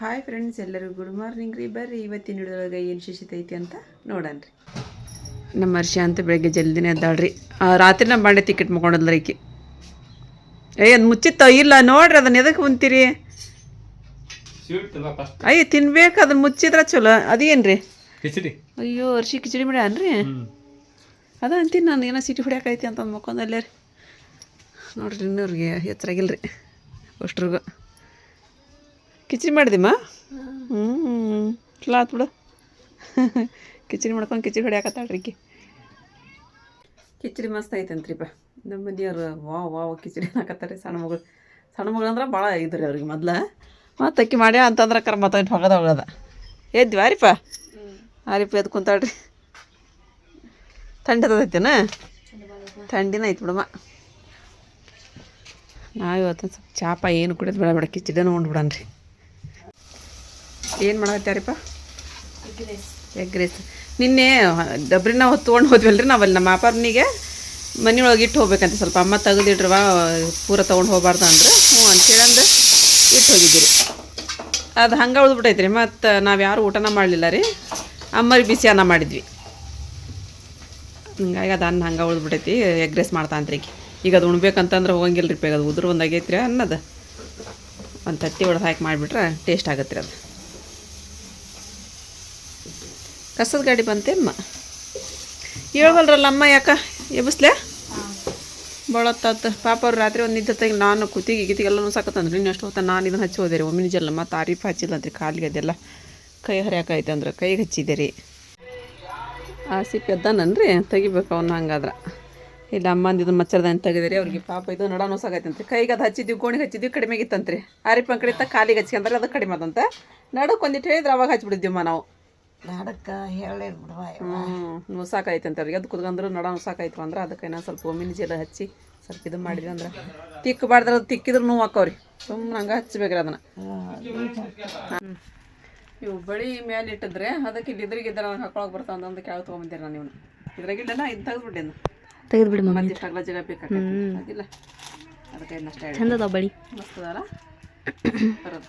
Hi friends ಎಲ್ಲರಿಗೂ good morning ರೀ. ಬರ್ರಿ ಇವತ್ತಿನ ಹಿಡಿದೊಳಗೆ ಏನು ಶಿಶಿತ ಐತಿ ಅಂತ ನೋಡೋಣ ರೀ. ನಮ್ಮ ಹರ್ಷ ಅಂತ ಬೆಳಗ್ಗೆ ಜಲ್ದಿನೇ ಎದ್ದಾಳ್ರಿ. ಆ, ರಾತ್ರಿ ನಮ್ಮ ಬಾಂಡೆ ಟಿಕೆಟ್ ಮಕ್ಕೊಂಡದ್ಲ ರೀಕಿ ಏಯ್ ಅದು ಮುಚ್ಚಿತ್ತ ಇಲ್ಲ? ನೋಡ್ರಿ ಅದನ್ನ ಎದಕ್ಕೆ ಕುಂತೀರಿ ಅಯ್ಯ ತಿನ್ಬೇಕು ಅದನ್ನ ಮುಚ್ಚಿದ್ರ ಚಲೋ. ಅದೇನ್ರಿ? ಕಿಚಡಿ. ಅಯ್ಯೋ ಅರ್ಷಿ ಕಿಚಡಿ ಮಾಡಿ ಅನ್ರಿ ಅದ ಅಂತೀನಿ ನಾನು ಏನೋ ಸಿಟಿ ಹೊಡ್ಯಾಕೈತಿ ಅಂತ ಮಕ್ಕೊಂದಲ್ಲೇ ರೀ ನೋಡ್ರಿ ಇನ್ನೂರಿಗೆ ಎಚ್ಚರಾಗಿಲ್ಲ ರೀ ಅಷ್ಟ್ರಿಗೂ. ಕಿಚಡಿ ಮಾಡಿದಿಮ್ಮ? ಹ್ಞೂ ಚಲೋ ಆತು ಬಿಡು. ಕಿಚಡಿ ಮಾಡ್ಕೊಂಡು ಕಿಚಡಿ ಹೊಡಿಯಾಕತ್ತಾಳ್ರಿಕಿ ಕಿಚಡಿ ಮಸ್ತ್ ಐತಂತ್ರಿಪ್ಪ ನಮ್ಮ ಮನೆಯವ್ರು ವಾ ವಾವ್ ಕಿಚಡಿ ಹಾಕತ್ತಾರೆ ಸಣ್ಣ ಮಗಳು. ಸಣ್ಣ ಮಗಳು ಅಂದ್ರೆ ಭಾಳ ಇದ್ರಿ ಅವ್ರಿಗೆ ಮೊದ್ಲು. ಮತ್ತು ಅಕ್ಕಿ ಮಾಡ್ಯಾ ಅಂತಂದ್ರೆ ಕರ್ ಮತ್ತೊಂದು ಹೋಗದ ಹೋಗದ. ಎದ್ವಿ ಆರಿಪ್ಪ ಆರಿಪ್ಪ ಎದ್ದು ಕುಂತಾಳ್ರಿ. ಥಂಡಿ ಅದೈತೇನ ಥಂಡಿನ ಐತೆ ಬಿಡಮ್ಮ. ನಾವು ಇವತ್ತು ಸ್ವಲ್ಪ ಚಾಪ ಏನು ಕುಡಿಯೋದು ಬೇಡ ಬೇಡ ಕಿಚಡಿನ ಉಂಡ್ಬಿಡನ್ರಿ ಏನು ಮಾಡತ್ತಾರಿಪ್ಪ ಎಗ್ ರೈಸ್ ನಿನ್ನೆ ಡಬ್ರಿನ ಹೊತ್ಕೊಂಡು ಹೋದ್ವಲ್ರಿ ನಾವಲ್ಲಿ ನಮ್ಮ ಅಪ್ಪನಿಗೆ ಮನೆಯೊಳಗೆ ಇಟ್ಟು ಹೋಗ್ಬೇಕಂತ ಸ್ವಲ್ಪ ಅಮ್ಮ ತೆಗೆದಿಟ್ರವ ಪೂರ ತೊಗೊಂಡು ಹೋಗ್ಬಾರ್ದು ಅಂದ್ರೆ. ಹ್ಞೂ ಅಂತೇಳಂದು ಇಟ್ಟು ಹೋಗಿದ್ದೀವಿ. ಅದು ಹಂಗೆ ಉಳಿದ್ಬಿಟ್ಟೈತೆ ರೀ ಮತ್ತು ನಾವು ಯಾರು ಊಟನ ಮಾಡಲಿಲ್ಲ ರೀ. ಅಮ್ಮರಿಗೆ ಬಿಸಿ ಅನ್ನ ಮಾಡಿದ್ವಿ. ಹಿಂಗಾಗಿ ಅದು ಅನ್ನ ಹಂಗೆ ಉಳಿದ್ಬಿಟ್ಟೈತಿ ಎಗ್ ರೈಸ್ ಮಾಡ್ತಾ ಅಂತ್ರಿ ಈಗ ಅದು ಉಣ್ಬೇಕಂತಂದ್ರೆ ಹೋಗಂಗಿಲ್ಲ ರೀ ಅದು ಉದುರು ಒಂದಾಗೈತ್ರಿ ಅನ್ನದು. ಅನ್ನೋದು ಒಂದು ತತ್ತಿ ಒಳಗೆ ಹಾಕಿ ಮಾಡಿಬಿಟ್ರೆ ಟೇಸ್ಟ್ ಆಗತ್ತೆ ರೀ ಅದು. ಕಸದ ಗಾಡಿ ಬಂತೇಮ್ಮ ಹೇಳ್ಬಲ್ರಲ್ಲ ಅಮ್ಮ ಯಾಕ? ಎಬ್ಬಿಸ್ಲೆ? ಭಾಳತ್ತಾತ ಪಾಪ ಅವ್ರು ರಾತ್ರಿ ಒಂದು ನಿದ್ದತ್ತಾಗ ನಾನು ಕುತ್ತಿಗೆ ಗಿತಿಗೆಲ್ಲ ಸಾಕತ್ತಂದ್ರೆ ಇನ್ನು ಎಷ್ಟು ನಾನು ಇದನ್ನು ಹಚ್ಚಿ ಹೋದೆ ರೀ. ಜಲ್ಲ ಮತ್ತು ಮತ್ತು ಹಚ್ಚಿಲ್ಲ ಅಂದ್ರೆ. ಕಾಲಿಗೆ ಅದೆಲ್ಲ ಕೈ ಹರಿಯಾಕೈತೆ ಅಂದ್ರೆ. ಕೈಗೆ ಹಚ್ಚಿದೆ ರೀ. ಆಸಿಪ್ ಎದ್ದಾನನ್ರಿ ತೆಗಿಬೇಕು ಅವ್ನ ಹಂಗಾದ್ರೆ. ಇಲ್ಲ ಅಮ್ಮಂದು ಇದು ಮಚ್ಚರ್ದಾನ ತೆಗೆದಿರಿ ಅವ್ರಿಗೆ ಪಾಪ ಇದು ನಡ ನೋಸಾಗೈತಂತೆ ಕೈಗೆ ಅದು ಹಚ್ಚಿದ್ವಿ ಗೋಣಿಗೆ ಹಚ್ಚಿದ್ವಿ, ಕಡಿಮೆ ಆಗಿತ್ತಂತ್ರಿ. ಆರಿಪ್ಪ ಕಡೆ ಇತ್ತ ಕಾಲಿಗೆ ಹಚ್ಕೊಂಡ್ರೆ ಅದು ಕಡಿಮೆ ಅದಂತ ನಡಕ್ಕೆ ಒಂದಿಟ್ಟು ಹೇಳಿದ್ರೆ ಅವಾಗ ಹಚ್ಚಿಬಿಡಿದ್ದೀವಮ್ಮ ನಾವು. ನಾಡಕ್ಕೆ ಹೇಳಿರ್ ಬಿಡುವ ಹ್ಞೂ ಅವ್ರಿಗೆ ಅದು ಕುದ್ಗಂದ್ರೆ ನಡ ಸಾಕಾಯ್ತು ಅಂದ್ರೆ ಅದಕ್ಕೆ ಏನೋ ಸ್ವಲ್ಪ ಒಮ್ಮಿನ ಜೀಲ ಹಚ್ಚಿ ಸ್ವಲ್ಪ ಇದು ಮಾಡಿದ್ವಿ ಅಂದ್ರೆ ತಿಕ್ಕಬಾರ್ದ್ರೆ ಅದು ತಿಕ್ಕಿದ್ರೆ ನೋವು ಹಾಕೋರಿ ಸುಮ್ಮನೆ ಹಂಗೆ ಹಚ್ಬೇಕ್ರಿ ಅದನ್ನು. ಇವು ಬಳಿ ಮೇಲೆ ಇಟ್ಟಿದ್ರೆ ಅದಕ್ಕೆ ಇಲ್ಲಿ ಇದ್ರಿಗಿದ್ರೆ ನನಗೆ ಹಾಕೊಳಕ್ಕೆ ಬರ್ತಾವ ಅಂತಂದು ಕೇಳ ತೊಗೊಂಬಂದಿರ ನಾನು ಇವನು. ಇದ್ರಾಗಿಲ್ಲ ಇದು ತೆಗೆದ್ಬಿಟ್ಟೇನು ತೆಗೆದು ಬಿಡಿ ಮತ್ತೆ ಇಷ್ಟು ಅಗಲ ಜಾಗ ಬೇಕಾಗ್ತದೆ ಅದಿಲ್ಲ ಅದಕ್ಕೆ ಇನ್ನಷ್ಟೇ ಹೇಳಿ ಚಂದ ಅದಾವ ಬಳಿ. ಮಸ್ತ್ ಅದಲ್ಲ ಬರೋದು.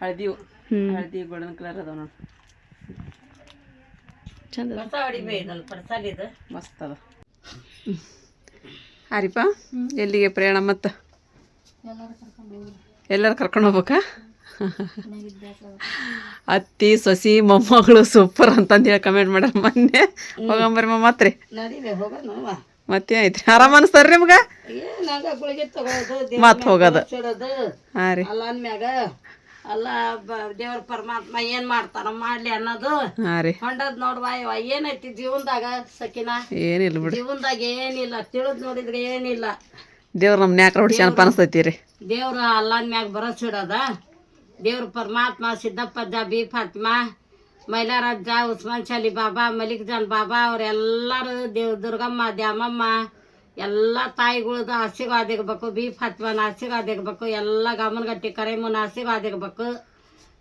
ಹಳದಿವು ಹಳದಿ ಗೋಲ್ಡನ್ ಕಲರ್ ಅದಾವ ನೋಡಿ. ಚಂದ ಮಸ್ತ್ ಅದ. ಹಾರಿಪ್ಪ ಎಲ್ಲಿಗೆ ಪ್ರಯಾಣ ಮತ್ತು? ಎಲ್ಲರೂ ಕರ್ಕೊಂಡು ಹೋಗ್ಬೇಕಾ? ಅತ್ತಿ ಸೊಸಿ ಮೊಮ್ಮಗಳು ಸೂಪರ್ ಅಂತಂದು ಹೇಳಿ ಕಮೆಂಟ್ ಮಾಡ್ಯಾರ ಮೊನ್ನೆ. ಹೋಗಂಬರಿ ಮತ್ತೆ ರೀ ನಡಿವೆ ಹೋಗೋಣ ಮತ್ತೆ ಐತ್ರಿ? ಆರಾಮ ಅನಿಸ್ತಾರ ನಿಮ್ಗೆ? ಮತ್ತೆ ಹೋಗೋದು. ಹಾಂ ರೀ. ಅಲ್ಲ ದೇವ್ರ ಪರಮಾತ್ಮ ಏನ್ ಮಾಡ್ತಾರ ಮಾಡ್ಲಿ ಅನ್ನೋದು ಹೊಂಡದ್ ನೋಡ್ವಾ ಇವ ಏನೈತಿ ಜೀವನದಾಗ ಸಕಿನ? ಏನಿಲ್ಲ ಬಿಡಿ. ಜೀವನದಾಗ ಏನಿಲ್ಲ ತಿಳಿದ್ ನೋಡಿದ್ರೆ ಏನಿಲ್ಲ. ದೇವ್ರ ನಮ್ ನ್ಯಾಕ್ರ ಹೊಡಿಸ್ಯಾನಪ್ಪ ಅನಿಸ್ತೈತಿ ರೀ. ದೇವ್ರ ಅಲ್ಲನ್ ಮ್ಯಾಗ ಬರಸಿಡೋದ ದೇವ್ರ ಪರಮಾತ್ಮ ಸಿದ್ದಪ್ಪಜ್ಜ ಬಿ ಫಾತ್ಮಾ ಮೈಲಾರಜ್ಜ ಉಸ್ಮಾನ್ ಶಾಲಿ ಬಾಬಾ ಮಲಿಕ್ ಜಾನ್ ಬಾಬಾ ಅವ್ರೆಲ್ಲರೂ ದೇವ್ ದುರ್ಗಮ್ಮ ದ್ಯಾಮಮ್ಮ ಎಲ್ಲ ತಾಯಿಗಳದ್ದು ಆಶೀರ್ವಾದ ಇರ್ಬೇಕು ಬೀಫ್ ಫಾತ್ಮನ ಆಶೀರ್ವಾದ ಇರ್ಬೇಕು ಎಲ್ಲ ಗಮನಗಟ್ಟಿ ಕರೇಮನ ಆಶೀರ್ವಾದ ಇರ್ಬೇಕು.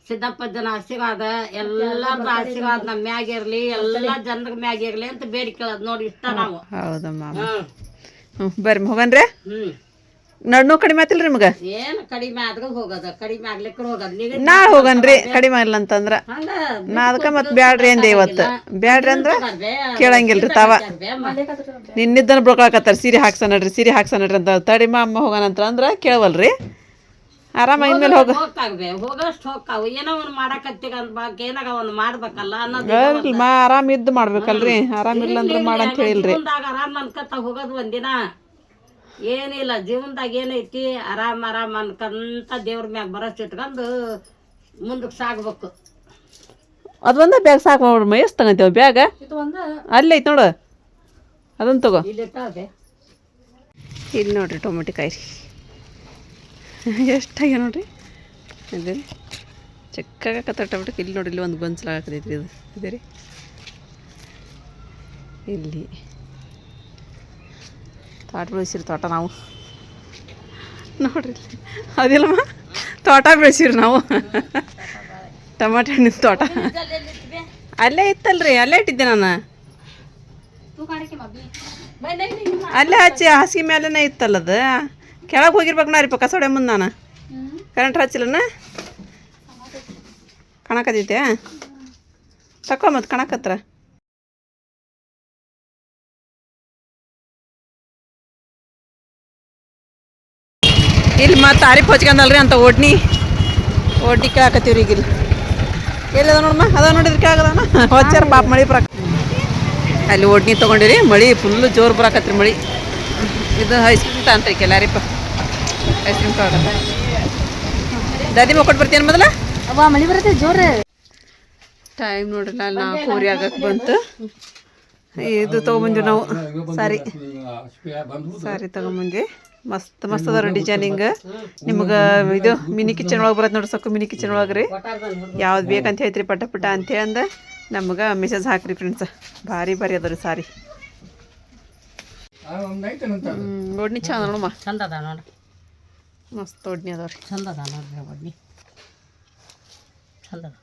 ಸಿದ್ದಪ್ಪಜ್ಜನ ಆಶೀರ್ವಾದ ಎಲ್ಲರ ಆಶೀರ್ವಾದ ನಮ್ಮ ಮ್ಯಾಗಿರ್ಲಿ ಎಲ್ಲ ಜನರ ಮ್ಯಾಗಿರ್ಲಿ ಅಂತ ಬೇಡಿಕೊಳ್ಳೋದು ನೋಡಿ ಇಷ್ಟ ನಾವು. ಹೌದಮ್ಮ ಹ್ಞೂ ಬರ್ರಿ ಹೋಗನ್ರಿ ಹ್ಮ್. ನಡ್ನು ಕಡಿಮೆ ಆತಿಲ್ರಿ ನಿಮ್ಗೆ? ಏನು ಕಡಿಮೆ ಆದ್ರೂ ಹೋಗೋದ ಕಡಿಮೆ ಆಗ್ಲಿಕ್ಕೆ ಹೋಗೋದು. ಈಗ ನಾಳೆ ಹೋಗನ್ರಿ ಕಡಿಮೆ ಇಲ್ಲ ಅಂತಂದ್ರ ನಾ ಅದಕ್ಕೆ ಮತ್ತೆ ಬ್ಯಾಡ್ರಿ ಅಂದೆ ಇವತ್ತು. ಬ್ಯಾಡ್ರಿ ಅಂದ್ರ ಕೇಳಂಗಿಲ್ರಿ ತಾವ. ನಿನ್ನಿದ್ದನ ಬ್ರೋಕಾಕತ್ತಾರ ಸೀರೆ ಹಾಕ್ಸ ನಡ್ರಿ ಸೀರೆ ಹಾಕ್ಸ ನಡ್ರಿ ಅಂತ ತಡಿಮ ಅಮ್ಮ ಹೋಗೋಣ ಅಂತ ಅಂದ್ರ ಕೇಳವಲ್ರಿ. ಆರಾಮ ಇನ್ಮೇಲೆ ಹೋಗ. ಆರಾಮ ಹೋಗಷ್ಟು ಹೋಗ್ತಾವ. ಏನೋ ಒಂದು ಮಾಡಕತ್ತೀಗ ಅಂದ್ ಬಾಕ್ ಏನಾಗ ಒಂದು ಮಾಡ್ಬೇಕಲ್ಲ ಅನ್ನೋದು ಮಾ ಆರಾಮ್ ಇದ್ದು ಮಾಡ್ಬೇಕಲ್ರಿ ಆರಾಮ ಇಲ್ಲ ಅಂದ್ರೆ ಮಾಡಂತ ಹೇಳಿಲ್ರಿ ಆರಾಮ್ ಅನ್ಕತ್ತ ಹೋಗೋದು ಒಂದಿನ. ಏನಿಲ್ಲ ಜೀವನದಾಗ ಏನೈತಿ ಆರಾಮ್ ಆರಾಮ್ ಅನ್ಕಂತ ದೇವ್ರ ಮ್ಯಾಗ ಬರಸ್ ಇಟ್ಕೊಂಡು ಮುಂದಕ್ಕೆ ಸಾಗ್ಬೇಕು. ಅದು ಒಂದ ಬ್ಯಾಗ್ ಸಾಕು ಮಾಡ್ಬಿಡ್ರಿ ಮೈಸ್ ತಗಂತೇವ ಬ್ಯಾಗ? ಅಲ್ಲೇ ಐತೆ ನೋಡು. ಅದನ್ನ ತಗೋ. ಇಲ್ಲಿ ಇಲ್ಲಿ ನೋಡ್ರಿ ಟೊಮೆಟೊ ಕಾಯಿ. ರೀ ಎಷ್ಟಾಗ್ಯ ನೋಡ್ರಿ? ಇದೆ ರೀ ಚಿಕ್ಕಾಗತ್ತ ಟೊಮೆಟೊ ಇಲ್ಲಿ ನೋಡಿ ಇಲ್ಲಿ ಒಂದು ಗೊಂಚಲಾಗತೈತ್ರಿ ಇದು. ಇದೇ ರೀ. ಇಲ್ಲಿ. ತೋಟ ಬೆಳೆಸಿರಿ ತೋಟ ನಾವು. ನೋಡ್ರಿ ಅದಿಲ್ಲಮ್ಮ ತೋಟ ಬೆಳೆಸಿರಿ ನಾವು. ಟಮಾಟೆ ಹಣ್ಣಿನ ತೋಟ. ಅಲ್ಲೇ ಇತ್ತಲ್ರಿ, ಅಲ್ಲೇ ಇಟ್ಟಿದ್ದೆ ನಾನು. ಅಲ್ಲೇ ಹಚ್ಚಿ ಹಾಸಿಗೆ ಮೇಲೆನೇ ಇತ್ತಲ್ಲ ಅದು. ಕೆಳಗೆ ಹೋಗಿರ್ಬೇಕು ನಾ ರೀ ಕಸೋಡೆ ಮುಂದೆ ನಾನು. ಕರೆಂಟ್ ಹಚ್ಚಿಲ್ಲನ? ಕಣಕತ್ತೈತೆ ತಕೊ ಮತ್ತು ಕಣಕತ್ರ ಇಲ್ಲಿ ಮತ್ತೆ ತಾರೀಫ್ ಹಚ್ಕೊಂಡಲ್ರಿ ಅಂತ ಓಟ್ನಿ. ಓಟಿಕ ಕೇಳಾಕತ್ತೀವ್ರಿ ಈಗ ಇಲ್ಲಿ. ಎಲ್ಲಿದ ನೋಡಮ್ಮ? ಅದ ನೋಡಿದ್ರಿ ಕೇಳಾಗದನ? ಹೊಚ್ಚಾರ ಪಾಪ ಮಳಿ ಬರಾಕ ಅಲ್ಲಿ ಓಟ್ನಿ ತೊಗೊಂಡಿರಿ. ಮಳಿ ಫುಲ್ಲು ಜೋರು ಬರಾಕತ್ರಿ ಮಳಿ. ಇದು ಐಸ್ ಕ್ರೀಮ್ ತಾಂತ್ರಿ ಕೆಲಾರಿಪ್ಪ ಐಸ್ ಕ್ರೀಮ್ ತಗೊಳಕ ದಾದಿ ಮಕ್ಕಳು ಬರ್ತೀನಿ ಮೊದಲ? ಅವ್ವ ಮಳಿ ಬರುತ್ತೆ ಜೋರು. ಟೈಮ್ ನೋಡಿಲ್ಲ ಪೂರಿ ಆಗಕ್ಕೆ ಬಂತು. ಇದು ತೊಗೊಂಬಂದ್ವಿ ನಾವು. ಸಾರಿ. ಸಾರಿ ತೊಗೊಂಬಂದ್ವಿ. ಮಸ್ತ್ ಮಸ್ತ್ ಅದಾರ ಡಿಸೈನಿಂಗ್ ನಿಮ್ಗೆ ಇದು ಮಿನಿ ಕಿಚನ್ ಒಳಗೆ ಬರತ್ತೆ ನೋಡ್ರಿ ಸೊಕ್ಕು ಮಿನಿ ಕಿಚನ್ ಒಳಗೆ ರೀ ಯಾವ್ದು ಬೇಕಂತ ಹೇಳ್ತೀರಿ ಪಟ ಪಟ ಅಂತೇಳಿ ಅಂದ ನಮ್ಗೆ ಮೆಸೇಜ್ ಹಾಕ್ರಿ ಫ್ರೆಂಡ್ಸ್ ಭಾರಿ ಭಾರಿ ಅದ ರೀ ಸಾರಿ ಹ್ಞೂ ಒಡ್ನಿ ಚಂದ ನೋಡಮ್ಮ ಚಂದ ಅದ ನೋಡ್ರಿ ಮಸ್ತ್ ಒಡ್ನಿ ಅದಾವ ರೀ ಚಂದ ಅದ ನೋಡ್ರಿ ಬಡ್ನಿ ಚಂದ ಅದ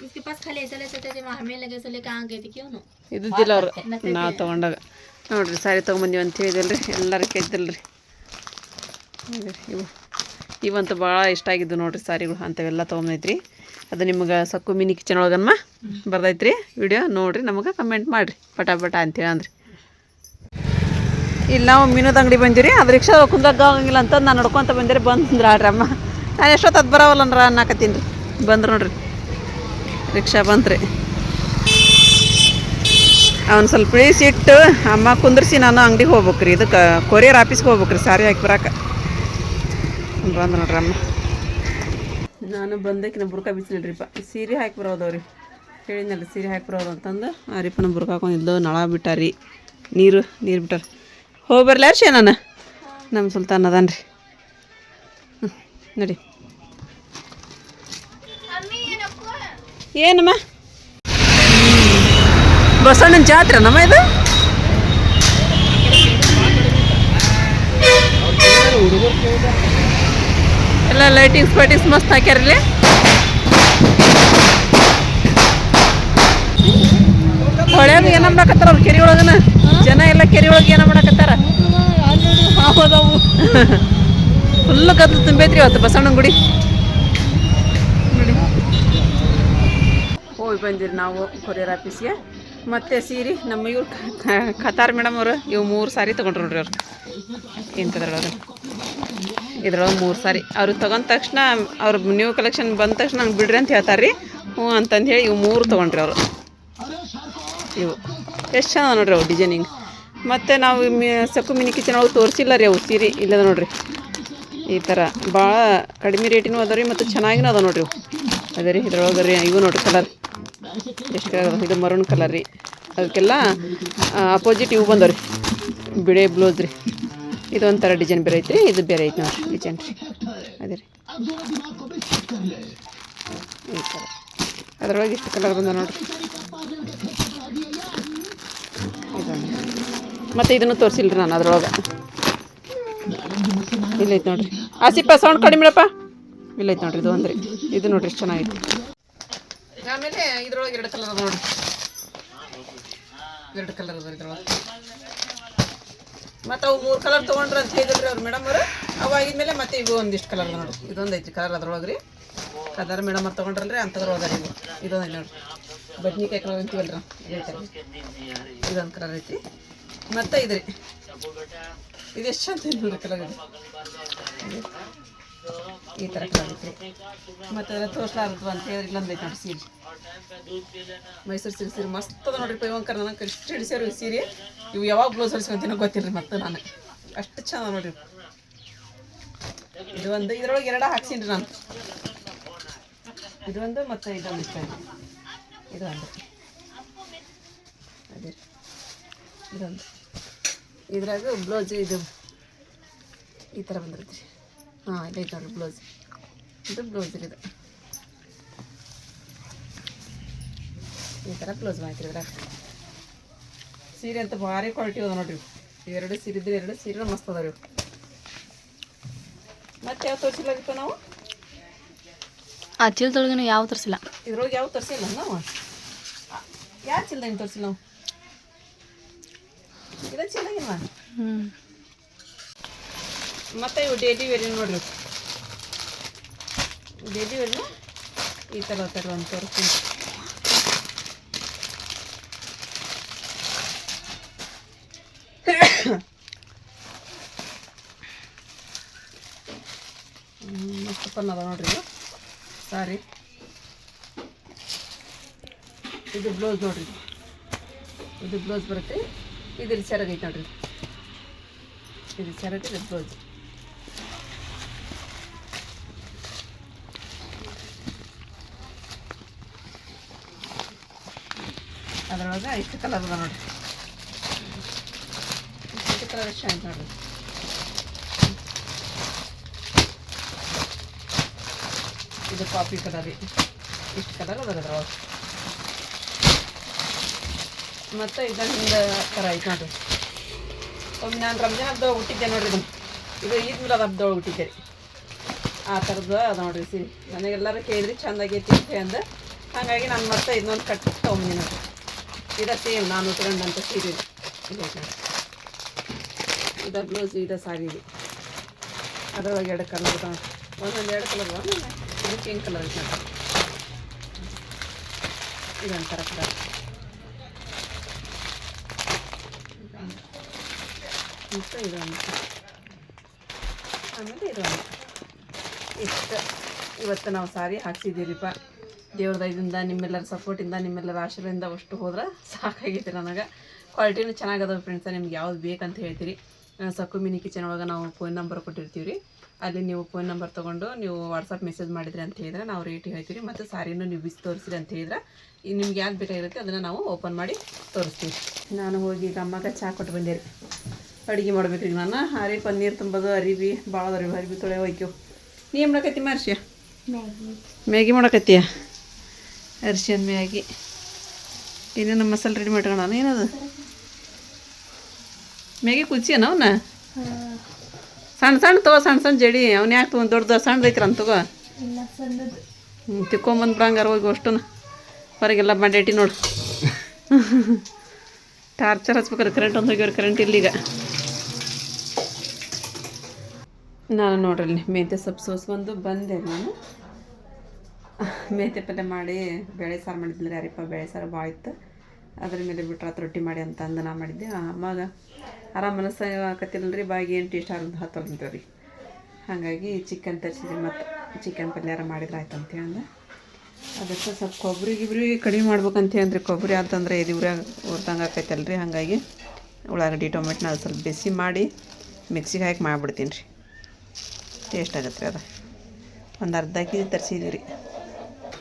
इसके पास खाली ऐसा लेते थे जब हमें लगे सो लेके आ गए थे क्यों ना ಇದ್ದಿಲ್ಲ ಅವ್ರು ನಾವು ತೊಗೊಂಡಾಗ ನೋಡ್ರಿ ಸಾರಿ ತೊಗೊಂಬಂದಿವಿ ಅಂತ ಹೇಳಿದಲ್ರಿ ಎಲ್ಲರೂ ಕೇಳ್ತಿಲ್ರಿ ನೋಡ್ರಿ ಇವು ಇವಂತೂ ಭಾಳ ಇಷ್ಟ ಆಗಿದ್ದು ನೋಡಿರಿ ಸಾರಿಗಳು, ಅಂಥವೆಲ್ಲ ತೊಗೊಂಡೈತ್ರಿ ಅದು ನಿಮ್ಗೆ ಸಕ್ಕು ಮಿನಿ ಕಿಚನ್ ಒಳಗನ್ಮ ಬರ್ದೈತ್ರಿ ವಿಡಿಯೋ. ನೋಡಿರಿ, ನಮಗೆ ಕಮೆಂಟ್ ಮಾಡಿರಿ. ಪಟ ಪಟ ಅಂತೇಳಿ ಅಂದ್ರಿ ಇಲ್ಲಿ ನಾವು ಮೀನದ ಅಂಗಡಿ ಬಂದಿರಿ ಅದು ರಿಕ್ಷಾ ಕುಂದಾಗ ಆಗಂಗಿಲ್ಲ ಅಂತ ನಾನು ನಡ್ಕೊಂತ ಬಂದಿರಿ ಬಂದ್ರೆ ಆಡ್ರಿ ಅಮ್ಮ. ನಾನು ಎಷ್ಟೊತ್ತು ಅದು ಬರವಲ್ಲನ್ರ ಅನ್ನಕತ್ತೀನಿ. ರೀ ಬಂದ್ರು ನೋಡ್ರಿ. ರಿಕ್ಷಾ ಬಂತ್ರಿ. ಅವ್ನು ಸ್ವಲ್ಪ ಇಳಿಸಿಟ್ಟು ಅಮ್ಮ ಕುಂದ್ರಿಸಿ ನಾನು ಅಂಗಡಿಗೆ ಹೋಗ್ಬೇಕ್ರಿ. ಇದಕ್ಕೆ ಕೊರಿಯರ್ ಆಫೀಸ್ಗೆ ಹೋಗ್ಬೇಕ್ರಿ ಸಾರಿ ಹಾಕಿ ಬರಾಕ. ಬಂದು ನೋಡ್ರಮ್ಮ ನಾನು ಬಂದಕ್ಕೆ ಬುರ್ಕಾ ಬಿಚ್ಚಿಲ್ರಿಪ್ಪ ಸೀರೆ ಹಾಕಿ ಬರೋದವ್ರಿ. ಹೇಳಿದ್ನಲ್ಲ ಸೀರೆ ಹಾಕಿ ಬರೋದು ಅಂತಂದು. ಆ ರೀಪ ನಮ್ಮ ಬುರ್ಕ ಹಾಕೊಂಡಿದ್ದು ನಳ ಬಿಟ್ಟಾರಿ. ನೀರು ನೀರು ಬಿಟ್ಟಾರ. ಹೋಗಿ ಬರ್ಲಿ ಅರ್ಷೆ ನಾನು ನಮ್ಮ ಸುಲ್ತಾನ್ ಅದಾನ ರೀ ಹ್ಞೂ ನೋಡಿ. ಏನಮ್ಮ? ಬಸವಣ್ಣನ ಜಾತ್ರೆ ನಮ್ಮ ಇದು ಎಲ್ಲ ಲೈಟಿಂಗ್ಸ್ ಫೈಟಿಂಗ್ಸ್ ಮಸ್ತ್ ಹಾಕ್ಯಾರಲ್ಲಿ ಹೊಳ್ಯಾಗ ಏನ ಮಾಡಕತ್ತಾರ ಅವ್ರು ಕೆರೆ ಒಳಗನ? ಜನ ಎಲ್ಲ ಕೆರೆ ಒಳಗೆ ಏನ ಮಾಡಕತ್ತಾರ ಫುಲ್ ಕದ್ದು ತುಂಬೈತ್ರಿ ಅವತ್ತು ಬಸವಣ್ಣ ಗುಡಿ. ಹೋಗಿ ಬಂದಿರಿ ನಾವು ಕೊರಿಯರ್ ಆಫೀಸ್ಗೆ. ಮತ್ತೆ ಸೀರೆ ನಮ್ಮ ಇವ್ರು ಕತಾರ್ ಮೇಡಮ್ ಅವರು ಇವು ಮೂರು ಸಾರಿ ತೊಗೊಂಡ್ರು ನೋಡ್ರಿ ಅವ್ರು. ಇಂಥದ್ರೊಳಗೆ ಇದ್ರೊಳಗೆ ಮೂರು ಸಾರಿ. ಅವ್ರು ತೊಗೊಂಡ ತಕ್ಷಣ ಅವ್ರ ನ್ಯೂ ಕಲೆಕ್ಷನ್ ಬಂದ ತಕ್ಷಣ ನಂಗೆ ಬಿಡ್ರಿ ಅಂತ ಹೇಳ್ತಾರೆ ರೀ ಹ್ಞೂ ಅಂತಂದು ಹೇಳಿ ಇವು ಮೂರು ತೊಗೊಂಡ್ರಿ ಅವರು. ಇವು. ಎಷ್ಟು ಚಂದ ನೋಡ್ರಿ ಅವು ಡಿಸೈನಿಂಗ್ ಮತ್ತು ನಾವು ಮಿ, ಸಕ್ಕು ಮಿನಿ ಕಿಚನ್ ಒಳಗೆ ತೋರಿಸಿಲ್ಲ ರೀ ಅವು ಸೀರೆ. ಇಲ್ಲದ ನೋಡ್ರಿ. ಈ ಥರ ಭಾಳ ಕಡಿಮೆ ರೇಟಿನೂ ಅದಾವ ರೀ ಮತ್ತು ಚೆನ್ನಾಗಿನೂ ಅದಾವ ನೋಡ್ರಿ ಅದೇ ರೀ ಇದ್ರೊಳಗೆ ರೀ ಇವು ನೋಡ್ರಿ ಕಲರ್ ಎಷ್ಟು ಇದು ಮರೂನ್ ಕಲರ್ ರೀ. ಅದಕ್ಕೆಲ್ಲ ಅಪೋಸಿಟ್ ಇವು ಬಂದವ ರೀ. ಬಿಳೆ ಬ್ಲೌಸ್ ರೀ. ಇದು ಒಂಥರ ಡಿಸೈನ್ ಬೇರೆ ಐತ್ರಿ, ಇದು ಬೇರೆ ಐತೆ ನೋಡ್ರಿ ಡಿಸೈನ್ ರೀ. ಅದೇ ರೀ. ಈ ಅದ್ರೊಳಗೆ ಇಷ್ಟು ಕಲರ್ ಬಂದ ನೋಡ್ರಿ. ಮತ್ತು ಇದನ್ನು ತೋರಿಸಿಲ್ಲ ರೀ ನಾನು ಅದ್ರೊಳಗೆ. ಇಲ್ಲೈತೆ ನೋಡ್ರಿ. ಆಸಿಪ ಸೌಂಡ್ ಕಡಿಮೆ ಇಡಪ್ಪ. ಇಲ್ಲೈತೆ ನೋಡ್ರಿ, ಇದು ಒಂದು ರೀ ಇದು ನೋಡ್ರಿ ಎಷ್ಟು ಚೆನ್ನಾಗೈತಿ. ಆಮೇಲೆ ಇದ್ರೊಳಗೆ ಎರಡು ಕಲರ್ ಅದ ನೋಡ್ರಿ. ಎರಡು ಕಲರ್ ಅದ ಇದ್ರೊಳಗೆ. ಮತ್ತು ಅವು ಮೂರು ಕಲರ್ ತಗೊಂಡ್ರ ಅಂತ ಹೇಳಿದ್ರಿ ಅವ್ರು ಮೇಡಮ್ ಅವರು. ಅವಾಗಿದ್ಮೇಲೆ ಮತ್ತೆ ಇವು ಒಂದಿಷ್ಟು ಕಲರ್ ಅದ ನೋಡ್ರಿ ಇದೊಂದು ಐತಿ ಕಲರ್ ಅದ್ರೊಳಗೆ ರೀ ಕಲರ್ ಮೇಡಮ್ ಅವ್ರು ತೊಗೊಂಡ್ರಲ್ರಿ ಅಂಥದ್ರೊಳಗೆ ರೀ ಇದೊಂದು ನೋಡ್ರಿ ಬದ್ನಿಕಾಯಿ ಕಲರ್ ಅಂತೀವಲ್ರಿ? ಇದೊಂದು ಕಲರ್ ಐತಿ. ಮತ್ತೆ ಇದ್ರಿ? ಇದು ಎಷ್ಟು ಚಂದ ಐತಿ ನೋಡ್ರಿ ಕಲರ್. ಈ ಥರ ಕಾಣುತ್ತೆ ಮತ್ತು ತೋರ್ಸ್ಲಾರದು ಅಂತ ಹೇಳಿ ಇಲ್ಲೊಂದು ಐತೆ ನೋಡಿ ಸೀರೆ. ಮೈಸೂರು ಸೀರೆ ಸೀರೆ ಮಸ್ತ್ ಅದ ನೋಡ್ರಿ ಪೈವಂಕರ್ ನನಗೆ ಇಷ್ಟು ಹಿಡಿಸ್ಯಾರ ಸೀರೆ. ಇವು ಯಾವಾಗ ಬ್ಲೌಸ್ ಹೊಲಿಸ್ಕೊಂತೀನೋ ಗೊತ್ತಿಲ್ಲ ರೀ ಮತ್ತೆ ನಾನು. ಅಷ್ಟು ಚಂದ ನೋಡಿರಿ. ಇದು ಒಂದು ಇದ್ರೊಳಗೆ ಎರಡ ಹಾಕ್ಸೀನಿ ರೀ ನಾನು. ಇದು ಒಂದು ಮತ್ತು ಇದೊಂದು ಇಷ್ಟ ಇದು ಒಂದು. ಅದೇ. ಇದೊಂದು ಇದ್ರಾಗ ಬ್ಲೌಸ್ ಇದು ಈ ಥರ ಬಂದಿರುತ್ತೆ. ಹಾಂ ಇದೈತೆ ನೋಡ್ರಿ ಬ್ಲೌಸ್ ಇದು ಬ್ಲೌಸ್ ಇದು. ಈ ಥರ ಬ್ಲೌಸ್ ಮಾಡ್ತೀರಿ ಇದ್ರಾಗ ಸೀರೆ ಅಂತ ಭಾರಿ ಕ್ವಾಲಿಟಿ ಅದ ನೋಡ್ರಿ. ಎರಡು ಸೀರೆ ಇದ್ರೆ ಎರಡು ಸೀರೆ ಮಸ್ತ್ ಅದಾವ ರೀ. ಮತ್ತೆ ಯಾವ ತೋರಿಸಿಲ್ಲಾಗಿತ್ತು ನಾವು? ಆ ಚೀಲದೊಳಗೆ ಯಾವ ತರಿಸಿಲ್ಲ. ಇದ್ರೊಳಗೆ ಯಾವ ತರಿಸಿಲ್ಲ ನಾವು? ಯಾವ ಚಿಲ್ದಂಗೆ ತೋರಿಸಿಲ್ಲ ನಾವು? ಇದ ಚಿಲ್ದಂಗಿಲ್ವಾ ಹ್ಞೂ ಮತ್ತೆ ಇವು ಡೇಲಿ ವೇರಿ ನೋಡ್ರಿ ಡೇಲಿ ವೇರ್ನ ಈ ಥರ ಥರ ಒಂದು ತೋರಿಸ್ತೀನಿ ಮಸ್ತ್ ಪನ್ ಅದ ನೋಡ್ರಿ ಇದು. ಸಾರಿ ಇದು ಬ್ಲೌಸ್ ನೋಡ್ರಿ ಇದು. ಬ್ಲೌಸ್ ಬರುತ್ತೆ. ಇದ್ರ ಸೆರಗೈತೆ ನೋಡ್ರಿ. ಇದು ಸೆರಗ್ ಇದು ಬ್ಲೌಸ್ ಅದರೊಳಗೆ ಇಷ್ಟು ಕಲರ್ ಅದ ನೋಡಿರಿ. ಇಷ್ಟು ಕಲರ್ ಎಷ್ಟು ಆಯ್ತು ನೋಡ್ರಿ ಇದು ಕಾಫಿ ಕಲರ್ ಇಷ್ಟು ಕಲರ್ ಅದ ಅದ್ರೊಳಗೆ. ಮತ್ತು ಇದನ್ನ ಹಿಂಗೆ ಥರ ಐತೆ ನೋಡಿರಿ. ಒಮ್ಮೆ ನಾನು ರಂಜಾನ್ ಹಬ್ಬದೊಳಗೆ ಹುಟ್ಟಿದ್ದೆ ನೋಡಿರಿ ಇದು ಇದು ಈದ್ ಮಿಲಾದ್ ಹಬ್ಬದೊಳಗೆ ಹುಟ್ಟಿದ್ದೆ ರೀ. ಆ ಥರದ್ದು ಅದು ನೋಡಿರಿ ಸೀರೆ. ನನಗೆಲ್ಲರೂ ಕೇಳಿದ್ರಿ ಚೆಂದಾಗೈತಿ ಅಂತ ಅಂದ. ಹಾಗಾಗಿ ನಾನು ಮತ್ತೆ ಇನ್ನೊಂದು ಕಟ್ಟಿ ತೊಗೊಂಬಂದಿ ನೋಡ್ರಿ. ಇದ ಸೇಮ್, ನಾನು ಉಟ್ಕೊಂಡಂಥ ಸೀರೆ ಇದು. ಇದು ಬ್ಲೌಸ್, ಇದ ಸಾರಿ ಇದೆ. ಅದರೊಳಗೆ ಎರಡು ಕಲರ್ ಒಂದೊಂದು ಎರಡು ಕಲರ್ ಇದು ಪಿಂಕ್ ಕಲರ್ ಐತೆ ಇದೊಂಥರ ಕಲರ್ ಮತ್ತು ಆಮೇಲೆ ಇದೊಂದು. ಇಷ್ಟ. ಇವತ್ತು ನಾವು ಸಾರಿ ಹಾಕ್ಸಿದ್ದೀರಿಪ್ಪ. ದೇವ್ರ ದಯದಿಂದ ನಿಮ್ಮೆಲ್ಲರ ಸಪೋರ್ಟಿಂದ ನಿಮ್ಮೆಲ್ಲರ ಆಶೀರ್ವಾದದಿಂದ ಅಷ್ಟು ಹೋದ್ರೆ ಸಾಕಾಗೈತೆ ನನಗೆ. ಕ್ವಾಲಿಟಿನೂ ಚೆನ್ನಾಗದ ಫ್ರೆಂಡ್ಸ ನಿಮ್ಗೆ ಯಾವ್ದು ಬೇಕಂತ ಹೇಳ್ತೀರಿ. ಸಕ್ಕು ಮಿನಿ ಕಿಚನ್ ಒಳಗೆ ನಾವು ಫೋನ್ ನಂಬರ್ ಕೊಟ್ಟಿರ್ತೀವಿ ರೀ ಅಲ್ಲಿ ನೀವು ಫೋನ್ ನಂಬರ್ ತೊಗೊಂಡು ನೀವು ವಾಟ್ಸಪ್ ಮೆಸೇಜ್ ಮಾಡಿದ್ರಿ ಅಂತ ಹೇಳಿದ್ರೆ ನಾವು ರೇಟ್ ಹೇಳ್ತೀವಿ ಮತ್ತು ಸಾರಿನೂ ನೀವು ಬಿಸಿ ತೋರಿಸಿರಿ ಅಂತ ಹೇಳಿದ್ರೆ ನಿಮ್ಗೆ ಯಾಕೆ ಬೇಕಾಗಿರುತ್ತೆ ಅದನ್ನು ನಾವು ಓಪನ್ ಮಾಡಿ ತೋರಿಸ್ತೀವಿ. ನಾನು ಹೋಗಿ ಈಗ ಅಮ್ಮಗೆ ಚಹಾ ಕೊಟ್ಟು ಬಂದೆ ರೀ. ಅಡುಗೆ ಮಾಡ್ಬೇಕು ಈಗ ನಾನು. ಹಾರಿ ಪನ್ನೀರ್ ತುಂಬೋದು ಅರಿವಿ ಭಾಳ ಅರಿವಿ ರೀ ಅರಿವಿ ತೊಳೆ ಹೋಯ್ಕೆವು ನೀ ಏನು ಮಾಡಕತ್ತಿ ಮರ್ಷಿಯ ಮ್ಯಾಗಿ ಮಾಡಕತ್ತೀಯ? ಅರ್ಶಿಯನ್ ಮ್ಯಾಗಿ ಏನೇನು ಮಸಾಲೆ ರೆಡಿ ಮಾಡ್ಕೊಳ ಏನದು? ಮ್ಯಾಗಿ ಕುಚ್ಚಿಯನ ಅವನ್ನ ಸಣ್ಣ ಸಣ್ಣ ತಗೋ ಸಣ್ಣ ಸಣ್ಣ ಜಡಿ. ಅವ್ನ ಯಾಕೆ ತೊಗೊಂಡು ದೊಡ್ಡದು ಸಣ್ಣದು ಐತ್ರ ಅಂತ ತಗೋ. ಹ್ಞೂ ತಿಕ್ಕೊಂಬಂದು ಬಿಡಂಗಾರ ಹೋಗಿ ಅಷ್ಟು ಹೊರಗೆಲ್ಲ ಬಂಡೇಟಿ ನೋಡು. ಟಾರ್ಚರ್ ಹಚ್ಬೇಕಾದ್ರೆ ಕರೆಂಟ್ ಒಂದು ಹೋಗ್ಯಾರ ಕರೆಂಟ್ ಇಲ್ಲೀಗ. ನಾನು ನೋಡ್ರಿ ಮೆಂತ್ಯ ಸೊಪ್ಪು ಸೋಸ್ಕೊಂಡು ಬಂದೆ ನಾನು. ಮೆಂತ್ಯ ಪಲ್ಯ ಮಾಡಿ ಬೇಳೆ ಸಾರು ಮಾಡಿದ್ದಿಲ್ಲ ಯಾರಿಪ್ಪ ಬೇಳೆ ಸಾರು ಭಾಳ ಇತ್ತು. ಅದ್ರ ಮೇಲೆ ಬಿಟ್ರೆ ಆತು ರೊಟ್ಟಿ ಮಾಡಿ ಅಂತ ಅಂದು ನಾ ಮಾಡಿದ್ದೆ. ಅಮ್ಮಾಗ ಆರಾಮ ಮನಸ್ಸು ರೀ ಬಾಗಿ ಏನು ಟೇಸ್ಟ್ ಆಗೋದು ಹತ್ತಲ್ಲ ರೀ ಹಾಗಾಗಿ ಚಿಕನ್ ತರಿಸಿದ್ವಿ ಮತ್ತು ಚಿಕನ್ ಪಲ್ಯಾರ ಮಾಡಿದ್ರೆ ಆಯ್ತು ಅಂತೇಳಿ ಅಂದೆ ಅದಕ್ಕೆ ಸ್ವಲ್ಪ ಕೊಬ್ಬರಿ ಗಿಬ್ರಿ ಕಡಿಮೆ ಮಾಡ್ಬೇಕಂತ ಅಂದ್ರೆ ಕೊಬ್ಬರಿ ಅಂತಂದ್ರೆ ಇದು ಇವ್ರಾಗ ಆಕೈತಲ್ಲ ರೀ ಹಾಗಾಗಿ ಉಳ್ಳಾಗಡ್ಡಿ, ಟೊಮೆಟೊನ ಅದು ಸ್ವಲ್ಪ ಬಿಸಿ ಮಾಡಿ ಮಿಕ್ಸಿಗೆ ಹಾಕಿ ಮಾಡಿಬಿಡ್ತೀನಿ ರೀ. ಟೇಸ್ಟ್ ಆಗತ್ತೆ ರೀ ಅದು. ಒಂದು ಅರ್ಧ ಕೆ ಜಿ ತರಿಸಿದ್ದೀವಿ ರೀ.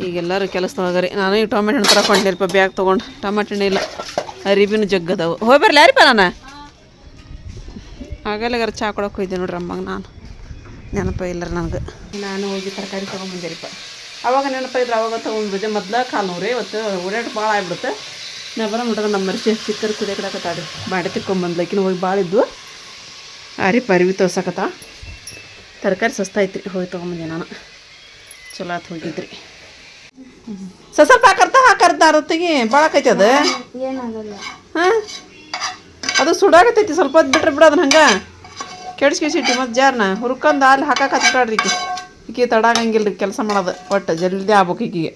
ಈಗೆಲ್ಲರೂ ಕೆಲಸ ರೀ ನಾನು ಈಗ ಟೊಮೆಟೊ ಹಣ್ಣು ತರಕೊಂಡಿರಪ್ಪ ಬ್ಯಾಗ್ ತೊಗೊಂಡು. ಟೊಮೆಟೊ ಹಣ್ಣು ಇಲ್ಲ. ಅರಿಬಿನೂ ಜಗ್ಗದವು ಹೋಗಿ ಬರಲಿ, ಯಾರಿಪ್ಪ ನಾನು? ಆಗಲ್ಲಗಾರ ಚಾ ಕೊಡೋಕೆ ಹೋಯ್ದೆ ನೋಡ್ರಿ ಅಮ್ಮಗೆ ನಾನು. ನೆನಪ ಇಲ್ಲ ನನಗೆ. ನಾನು ಹೋಗಿ ತರಕಾರಿ ತೊಗೊಂಬಂದಿರಿಪ್ಪ ಅವಾಗ ನೆನಪ ಇದ್ರೆ ಅವಾಗ ತೊಗೊಂಡ್ಬಿಟ್ಟೆ ಮೊದಲ ಕಾಲು ರೀ ಇವತ್ತು ಓಡಾಟ ಭಾಳ ಆಗ್ಬಿಡುತ್ತೆ. ನಾ ಬರೋ ನೋಡ್ರಿ ನಮ್ಮ ಮರ್ಚಿ ಚಿಕ್ಕರ್ ಕಡಕತ್ತಾಡ್ರಿ ಬಾಡಿ ತಿಕ್ಕೊಂಬಂದ್ಲಕಿನ ಹೋಗಿ ಭಾಳ ಇದ್ವು. ಆರಿಪ್ಪ ಅರಿವಿ ತೋರ್ಸಕತ್ತ. ತರಕಾರಿ ಸಸ್ತಾ ಐತ್ರಿ, ಹೋಗಿ ತೊಗೊಂಬಂದೆ ನಾನು. ಚಲೋ ಆತು ಹೋಗಿದ್ರಿ. ಸ್ವಲ್ಪ ಹಾಕರ್ತ ಹಾಕರ್ತ ಅರತ್ತಿಗೆ ಭಾಳ ಆಕೈತಿ ಅದು ಹಾಂ? ಅದು ಸುಡಾಕತ್ತೈತಿ ಸ್ವಲ್ಪ ಹೊತ್ತು ಬಿಟ್ರೆ ಬಿಡೋದನ್ನ ಹಂಗೆ. ಕೆಡ್ಸ್ಕಿಸಿಟ್ಟಿ ಮತ್ತು ಜಾರ್ನ ಹುರ್ಕೊಂಡ್ ಅಲ್ಲಿ ಹಾಕಕ್ಕೆ ಹತ್ಬಿಟ್ಟಾಡ್ರಿ ಈಕೆ. ಈಕೆ ತಡಾಗಂಗಿಲ್ಲ ರೀ ಕೆಲಸ ಮಾಡೋದು ಒಟ್ಟು ಜಲ್ದಿ ಆಗ್ಬೇಕು ಈಕಿಗೆ.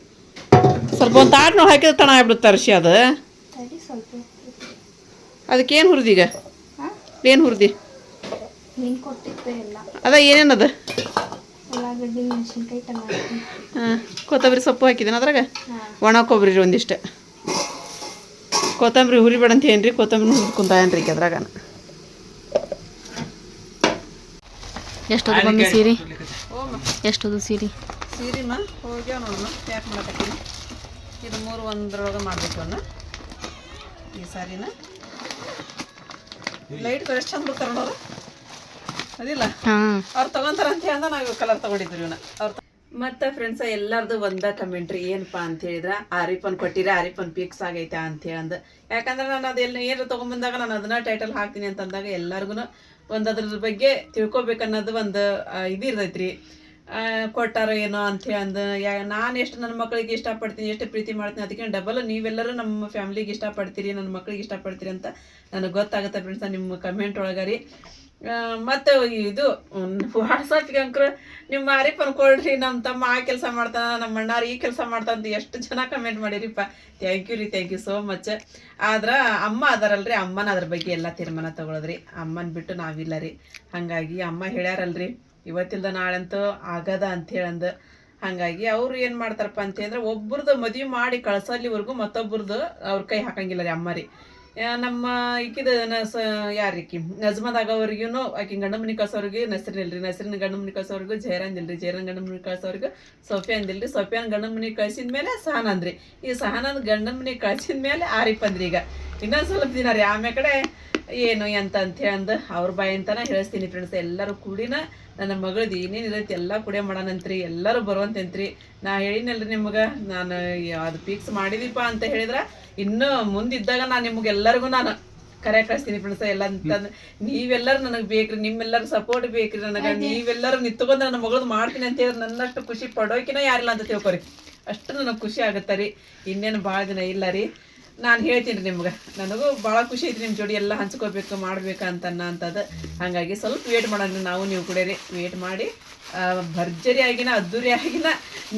ಸ್ವಲ್ಪ ಒಂದು ನಾವು ಹಾಕಿದ್ರೆ ತಣ ಆಗ್ಬಿಡುತ್ತೆ ಅರ್ಶಿ ಅದು. ಅದಕ್ಕೇನು ಹುರಿದಿ ಈಗ? ಏನು ಹುರಿದಿ? ಅದ ಏನೇನದ? ಉಳ್ಳಾಗಡ್ಡಿ ಮೆಣಸಿನ್ಕಾಯಿ ಟಮಾಟಿ. ಹಾಂ ಕೊತ್ತಂಬರಿ ಸೊಪ್ಪು ಹಾಕಿದ್ದೇನೆ ಅದ್ರಾಗ? ಒಣ ಕೊಬ್ಬರಿ ರೀ ಒಂದಿಷ್ಟು. ಕೊತ್ತಂಬರಿ ಹುರಿಬೇಡ ಅಂತ ಏನ್ರಿ? ಕೊತ್ತಂಬರಿ ಹುರ್ಕೊಂತ ಏನ್ರಿ ಈಕಿ ಅದ್ರಾಗ ಎಷ್ಟೊದು ಮಮ್ಮಿ ಸೀರೆ? ಎಷ್ಟೊದು ಸೀರೆ? ಸೀರಿನ? ಹೋಗ್ಯಾವ ನೋಡೋಣ ಪ್ಯಾಕ್ ಮಾಡಕತ್ತೀನಿ. ಇದು ಮೂರು ಒಂದ್ರೊಳಗೆ ಮಾಡಬೇಕು ಅನ್ನ ಈ ಸಾರಿನ? ಲೈಟ್ ಎಷ್ಟು ಚಂದ ಬರ್ತಾರ ನೋಡು. ಅದಿಲ್ಲ? ಹಾಂ. ಅವ್ರು ತಗೊಂತಾರ ಅಂತ ಹೇಳ್ದ ನಾವು ಕಲರ್ ತಗೊಂಡಿದ್ವಿ ಇವನ ಅವ್ರು ಮತ್ತೆ ಫ್ರೆಂಡ್ಸ ಎಲ್ಲರದು ಒಂದ ಕಮೆಂಟ್ ರೀ ಏನಪ್ಪಾ ಅಂತ ಹೇಳಿದ್ರ ಆರಿಪನ್ ಕೊಟ್ಟಿರ ಆರಿಪನ್ ಪಿಕ್ಸ್ ಆಗೈತೆ? ಅಂತ ಹೇಳಂದ. ಯಾಕಂದ್ರೆ ನಾನು ಅದೆಲ್ಲ ಏನಾರ ತಗೊಂಬಂದಾಗ ನಾನು ಅದನ್ನ ಟೈಟಲ್ ಹಾಕ್ತೀನಿ ಅಂತಂದಾಗ ಎಲ್ಲರಿಗೂ ಒಂದು ಅದ್ರ ಬಗ್ಗೆ ತಿಳ್ಕೊಬೇಕನ್ನೋದು ಒಂದು ಆ, ಇದು ಇರ್ತೈತ್ರಿ. ಆ, ಕೊಟ್ಟಾರ ಏನೋ? ಅಂತ ಹೇಳಿ ಅಂದ ಯಾ ನಾನು ಎಷ್ಟು ನನ್ನ ಮಕ್ಕಳಿಗೆ ಇಷ್ಟಪಡ್ತೀನಿ ಎಷ್ಟು ಪ್ರೀತಿ ಮಾಡ್ತೀನಿ ಅದಕ್ಕೆ ಡಬಲ್ ನೀವೆಲ್ಲರೂ ನಮ್ಮ ಇಷ್ಟ ಇಷ್ಟಪಡ್ತೀರಿ ನನ್ನ ಮಕ್ಕಳಿಗೆ ಇಷ್ಟಪಡ್ತೀರಿ ಅಂತ ನನಗೆ ಗೊತ್ತಾಗುತ್ತೆ ಫ್ರೆಂಡ್ಸ್ ನಿಮ್ಮ ಕಮೆಂಟ್ ಒಳಗರಿ ಮತ್ತೆ ಇದು ವಾಟ್ಸಪ್ಗೆ ಅಂಕರು ನಿಮ್ಮ ಮಾರಿಪ್ಪನ್ ಕೊಡ್ರಿ ನಮ್ಮ ತಮ್ಮ ಆ ಕೆಲಸ ಮಾಡ್ತಾನ ನಮ್ಮ ಅಣ್ಣಾರು ಈ ಕೆಲಸ ಮಾಡ್ತಾನಂತ ಎಷ್ಟು ಜನ ಕಮೆಂಟ್ ಮಾಡಿರಿಪ್ಪ. ಥ್ಯಾಂಕ್ ಯು ರೀ ಥ್ಯಾಂಕ್ ಯು ಸೋ ಮಚ್ ಆದ್ರ, ಅಮ್ಮ ಅದಾರಲ್ರಿ, ಅಮ್ಮನ ಅದ್ರ ಬಗ್ಗೆ ಎಲ್ಲ ತೀರ್ಮಾನ ತಗೊಳದ್ರಿ. ಅಮ್ಮನ ಬಿಟ್ಟು ನಾವಿಲ್ಲ ರೀ. ಹಂಗಾಗಿ ಅಮ್ಮ ಹೇಳ್ಯಾರಲ್ರಿ, ಇವತ್ತಿಲ್ದ ನಾಳಂತೂ ಆಗದ ಅಂತ ಹೇಳಂದ ಹಂಗಾಗಿ ಅವ್ರು ಏನು ಮಾಡ್ತಾರಪ್ಪ ಅಂತಂದ್ರೆ ಒಬ್ರದ್ದು ಮದ್ವಿ ಮಾಡಿ ಕಳ್ಸಲ್ಲಿವರೆಗೂ ಮತ್ತೊಬ್ರದ್ದು ಅವ್ರ ಕೈ ಹಾಕಂಗಿಲ್ಲ ರೀ ಅಮ್ಮ ರೀ. ನಮ್ಮ ಈಕಿದ ನಸ ಯಾರಿಕಿ ನಜ್ಮದಾಗವ್ರಿಗೂ ಆಕಿ ಗಂಡ ಮನೆ ಕಳ್ಸೋರ್ಗೆ ನಸರಿನಿಲ್ರಿ ನಸರಿನ ಗಂಡ ಮನಿ ಕಳ್ಸೋರ್ಗು ಜೈರಾನ್ ಇಲ್ರಿ. ಜೈರಾನ್ ಗಂಡ ಮನಿ ಕಳ್ಸೋರ್ಗು, ಸೊಫಿಯಾನ್ ಇಲ್ರಿ. ಸೊಫಿಯಾನ್ ಗಂಡ ಮನಿ ಕಳ್ಸಿದ ಮೇಲೆ ಸಹನಂದ್ರಿ. ಈ ಸಹನನ್ ಗಂಡನ ಮನಿ ಕಳ್ಸಿದ ಮೇಲೆ ಆರಿಫ್ ಅಂದ್ರಿ ಈಗ. ಇನ್ನೊಂದ್ ಸ್ವಲ್ಪ ದಿನ ರೀ. ಆಮೇಲೆ ಕಡೆ ಏನು ಎಂತ ಅಂತ ಅಂದು ಅವ್ರ ಬಾಯಿ ಅಂತಾನ ಹೇಳಿಸ್ತೀನಿ ಫ್ರೆಂಡ್ಸ್ ಎಲ್ಲರೂ ಕೂಡಿನ ನನ್ನ ಮಗಳದ್ದು ಏನೇನು ಇರೈತಿ ಎಲ್ಲ ಮಾಡನಂತ್ರಿ ಮಾಡೋಣಂತ್ರಿ. ಎಲ್ಲರೂ ಬರುವಂತಂತ್ರಿ. ನಾ ಹೇಳಿನಲ್ರಿ ನಿಮ್ಗೆ ನಾನು ಅದು ಫಿಕ್ಸ್ ಮಾಡಿದೀಪ ಅಂತ ಹೇಳಿದ್ರ ಇನ್ನು ಮುಂದಿದ್ದಾಗ ನಾನು ನಿಮ್ಗೆಲ್ಲರಿಗೂ ನಾನು ಕರೆ ಕಳಿಸ್ತೀನಿ ಫ್ರೆಂಡ್ಸ್ ಎಲ್ಲ ಅಂತಂದು ನೀವೆಲ್ಲರೂ ನನಗೆ ಬೇಕ್ರಿ ನಿಮ್ಮೆಲ್ಲರೂ ಸಪೋರ್ಟ್ ಬೇಕ್ರಿ ನನಗೆ. ನೀವೆಲ್ಲರೂ ನಿಂತ್ಕೊಂಡು ನನ್ನ ಮಗಳದ್ದು ಮಾಡ್ತೀನಿ ಅಂತ ಹೇಳಿದ್ರೆ ನನ್ನಷ್ಟು ಖುಷಿ ಪಡೋಕಿನ ಯಾರಿಲ್ಲ ಅಂತ ತಿಳ್ಕೊರಿ. ಅಷ್ಟು ನನಗೆ ಖುಷಿ ಆಗುತ್ತೆ ರೀ. ಇನ್ನೇನು ಭಾಳ ದಿನ ಇಲ್ಲ ರೀ. ನಾನು ಹೇಳ್ತೀನಿ ನಿಮ್ಗೆ. ನನಗೂ ಭಾಳ ಖುಷಿ ಐತಿ ನಿಮ್ಮ ಜೋಡಿ ಎಲ್ಲ ಹಂಚ್ಕೋಬೇಕು, ಮಾಡ್ಬೇಕು ಅಂತ ಅಂತದ್ದು ಹಾಗಾಗಿ ಸ್ವಲ್ಪ ವೇಟ್ ಮಾಡೋಣ ನಾವು, ನೀವು ಕೂಡ ರೀ ವೇಟ್ ಮಾಡಿ. ಭರ್ಜರಿ ಆಗಿನ, ಅದ್ದೂರಿ ಆಗಿನ,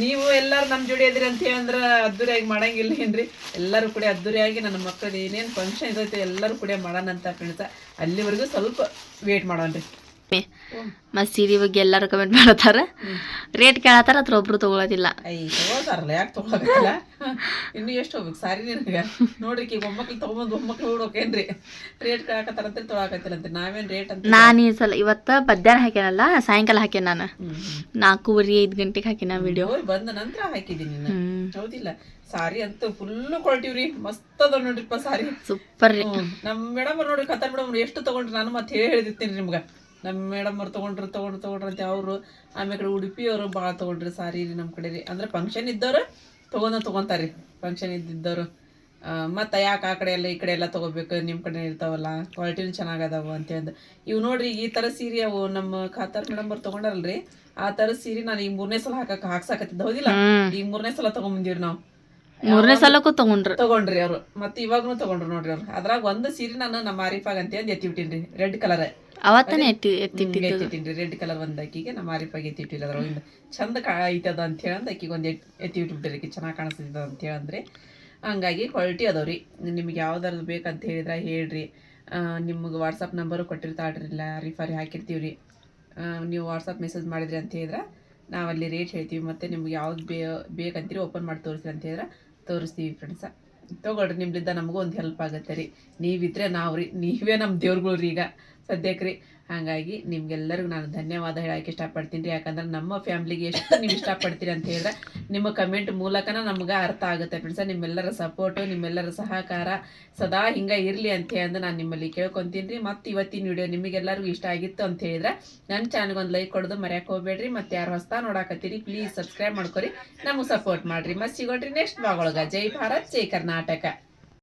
ನೀವು ಎಲ್ಲರೂ ನಮ್ಮ ಜೋಡಿ ಅದಿರಿ ಅಂತ ಹೇಳಂದ್ರೆ ಅದ್ದೂರಿಯಾಗಿ ಮಾಡಂಗಿಲ್ಲ ಏನ್ರಿ? ಎಲ್ಲರೂ ಕೂಡ ಅದ್ದೂರಿಯಾಗಿ ನನ್ನ ಮಕ್ಕಳು ಏನೇನು ಫಂಕ್ಷನ್ ಇದೈತೆ ಎಲ್ಲರೂ ಕೂಡ ಮಾಡೋಣ ಅಂತ ಫ್ರೆಂಡ್ಸ ಅಲ್ಲಿವರೆಗೂ ಸ್ವಲ್ಪ ವೇಟ್ ಮಾಡೋಣ ರೀ ಮತ್ತು ಸೀರೆ ಬಗ್ಗೆ ಎಲ್ಲರೂ ಕಮೆಂಟ್ ಮಾಡತ್ತಾರ ರೇಟ್ ಕೇಳತ್ತಾರ ಅದ್ರ ಒಬ್ರು ತಗೊಳೋದಿಲ್ಲ. ಅಯ್ಯೋ ತಗೋತಾರಲ್ಲ ಯಾಕೆ ತಗೊಳಕಲ್ಲ ಇನ್ನು ಎಷ್ಟು ಹೋಗ್ಬೇಕು? ಸಾರಿ ನಿನಗೆ. ನೋಡ್ರಿ ಈಗ ಒಮ್ಮಕ್ಳು ತಗೊಂಬಂದು ಒಮ್ಮಕ್ಳು ಹುಡೋಕೇನ್ರಿ ರೇಟ್ ಕೇಳಕತ್ತಾರಂತ ಅಂತ. ನಾವೇನ್ ರೇಟ್ ಅಂತ ನಾನು ಈ ಸಲ ಇವತ್ತು ಮಧ್ಯಾಹ್ನ ಹಾಕ್ಯಾನಲ್ಲ ಸಾಯಂಕಾಲ ಹಾಕ್ಯಾನ ನಾನು. ನಾಲ್ಕೂವರೆ ಐದು ಗಂಟೆಗೆ ಹಾಕಿನ ವಿಡಿಯೋ ಬಂದ ನಂತರ ಹಾಕಿದ್ದೀನಿ ಹೌದಿಲ್ಲ. ಸಾರಿ ಅಂತೂ ಫುಲ್ಲು ಕೊಳ್ತೀವ್ರಿ ಮಸ್ತ್ ಅದ ನೋಡ್ರಿಪ್ಪ ಸಾರಿ. ಸೂಪರ್. ನಮ್ಮ ಮೇಡಮ್ ನೋಡ್ರಿ ಕತಾರ್ ಮೇಡಮ್ ಎಷ್ಟು ತಗೊಂಡ್ರಿ ನಾನು ಮತ್ತೆ ಹೇಳಿದಿರ್ತೀನಿ ನಿಮ್ಗೆ. ನಮ್ಮ ಮೇಡಮ್ ಅವ್ರು ತಗೊಂಡ್ರು ತೊಗೊಂಡ್ರು ತಗೊಂಡ್ರು ಅಂತ ಅವರು ಆಮೇಲೆ ಕಡೆ ಉಡುಪಿ ಅವರು ಭಾಳ ತಗೊಂಡ್ರಿ ಸಾರಿ ರೀ ನಮ್ಮ ಕಡೆ ರೀ ಅಂದ್ರೆ ಫಂಕ್ಷನ್ ಇದ್ದವ್ರು ತೊಗೊತಾರೆ ರೀ ಫಂಕ್ಷನ್ ಇದ್ದಿದ್ದವರು. ಮತ್ತು ಯಾಕೆ ಆ ಕಡೆ ಎಲ್ಲ ಈ ಕಡೆ ಎಲ್ಲ ತೊಗೋಬೇಕು ನಿಮ್ಮ ಕಡೆ ಇರ್ತಾವಲ್ಲ ಕ್ವಾಲಿಟಿನೂ ಚೆನ್ನಾಗದಾವ ಅಂತ ಅಂದು ಇವು ನೋಡ್ರಿ ಈ ಥರ ಸೀರೆ ಅವು ನಮ್ಮ ಖಾತಾರ್ ಮೇಡಮ್ ಅವ್ರು ತೊಗೊಂಡಾರಲ್ರಿ ಆ ಥರ ಸೀರೆ ನಾನು ಈ ಮೂರನೇ ಸಲ ಹಾಕಕ್ಕೆ ಹಾಕ್ಸಾಕತ್ತಿದ್ದೆ ಹೌದಿಲ್ಲ? ಈ ಮೂರನೇ ಸಲ ತೊಗೊಂಬಂದಿವ್ರಿ ನಾವು. ಮೂರನೇ ಸಲಕ್ಕೂ ತಗೊಂಡ್ರಿ. ತಗೊಂಡ್ರಿ ಅವ್ರು. ಮತ್ತೆ ಇವಾಗ್ನು ತಗೊಂಡ್ರು ನೋಡ್ರಿ ಅವ್ರು. ಅದ್ರಾಗ ಒಂದು ಸೀರೆ ನಾನು ನಮ್ಮ ಆರಿಫಾಗ್ ಅಂತ ಅಂದ್ ಎತ್ತಿಬಿಟ್ಟಿನ್ರಿ ರೆಡ್ ಕಲರ್ ಅವತ್ತನೇ ಎತ್ತಿ ಎತ್ತಿಟ್ಟಿದ್ದು ಎತ್ತಿಟ್ಟಿನ್ರಿ. ರೆಡ್ ಕಲರ್ ಒಂದ್ ಅಕ್ಕಿಗೆ ನಮ್ಮ ಆರಿಫಾಗ್ ಎತ್ತಿಟ್ಟಿಲ್ಲ ಅದ್ರ ಅದ್ರೊಳಗಿಂದ ಚಂದ ಕಾ ಐತದ ಅಂತ ಹೇಳಿ ಅಂದ್ ಅಕ್ಕಿಗೆ ಒಂದ್ ಎತ್- ಎತ್ತಿ ಇಟ್ಬಿಟ್ಟಿರಿ ಚೆನ್ನಾಗಿ ಕಾಣಿಸ್ತದ ಅಂತ ಹೇಳಂದ್ರೆ ಹಂಗಾಗಿ ಕ್ವಾಲಿಟಿ ಅದಾವ್ರಿ. ನಿಮ್ಗೆ ಯಾವ್ದಾದ್ರು ಬೇಕಂತ ಹೇಳಿದ್ರೆ ಹೇಳ್ರಿ. ನಿಮ್ಗೆ ವಾಟ್ಸಪ್ ನಂಬರ್ ಕೊಟ್ಟಿರ್ತಾಳ್ರಿಲ್ಲ ರಿಫರಿ ಹಾಕಿರ್ತೀವ್ರಿ. ನೀವು ವಾಟ್ಸಪ್ ಮೆಸೇಜ್ ಮಾಡಿದ್ರಿ ಅಂತ ಹೇಳಿದ್ರೆ ನಾವಲ್ಲಿ ರೇಟ್ ಹೇಳ್ತೀವಿ. ಮತ್ತೆ ನಿಮ್ಗೆ ಯಾವ್ದು ಬೇಕಂತೀರಿ ಓಪನ್ ಮಾಡಿ ತೋರಿಸ್ರಿ ಅಂತ ಹೇಳಿದ್ರೆ ತೋರಿಸ್ತೀವಿ ಫ್ರೆಂಡ್ಸ ತೊಗೊಳ್ರಿ ನಿಮ್ಮಿಂದ ನಮಗೂ ಒಂದು ಹೆಲ್ಪ್ ಆಗುತ್ತೆ ರೀ. ನೀವಿದ್ರೆ ನಾವು ರೀ ನೀವೇ ನಮ್ಮ ದೇವ್ರುಗಳು ರೀ ಈಗ. ಸದ್ಯಕ್ಕೆ ರೀ. ಹಾಗಾಗಿ ನಿಮ್ಗೆಲ್ಲರಿಗೂ ನಾನು ಧನ್ಯವಾದ ಹೇಳಕ್ಕೆ ಇಷ್ಟಪಡ್ತೀನಿ ರೀ. ಯಾಕಂದ್ರೆ ನಮ್ಮ ಫ್ಯಾಮಿಲಿಗೆ ಎಷ್ಟು ನೀವು ಇಷ್ಟಪಡ್ತೀರಿ ಅಂತ ಹೇಳಿದ್ರೆ ನಿಮ್ಮ ಕಮೆಂಟ್ ಮೂಲಕನ ನಮ್ಗೆ ಅರ್ಥ ಆಗುತ್ತೆ ಫ್ರೆಂಡ್ಸ ನಿಮ್ಮೆಲ್ಲರ ಸಪೋರ್ಟು ನಿಮ್ಮೆಲ್ಲರ ಸಹಕಾರ ಸದಾ ಹಿಂಗೆ ಇರಲಿ ಅಂತ ಅಂದ್ರೆ ನಾನು ನಿಮ್ಮಲ್ಲಿ ಕೇಳ್ಕೊತೀನಿ ರೀ. ಮತ್ತು ಇವತ್ತಿನ ವಿಡಿಯೋ ನಿಮಗೆಲ್ಲರಿಗೂ ಇಷ್ಟ ಆಗಿತ್ತು ಅಂತ ಹೇಳಿದ್ರೆ ನನ್ನ ಚಾನಲ್ಗೆ ಒಂದು ಲೈಕ್ ಕೊಡೋದು ಮರ್ಯಾಕೆ ಹೋಗ್ಬೇಡ್ರಿ. ಮತ್ತು ಯಾರು ಹೊಸ್ತಾ ನೋಡಾಕತ್ತೀರಿ ಪ್ಲೀಸ್ ಸಬ್ಸ್ಕ್ರೈಬ್ ಮಾಡ್ಕೊರಿ. ನಮಗೆ ಸಪೋರ್ಟ್ ಮಾಡಿರಿ. ಮತ್ತೆ ಸಿಗೋಣ್ರಿ ನೆಕ್ಸ್ಟ್ ಭಾಗ ಜೈ ಭಾರತ್, ಜೈ ಕರ್ನಾಟಕ.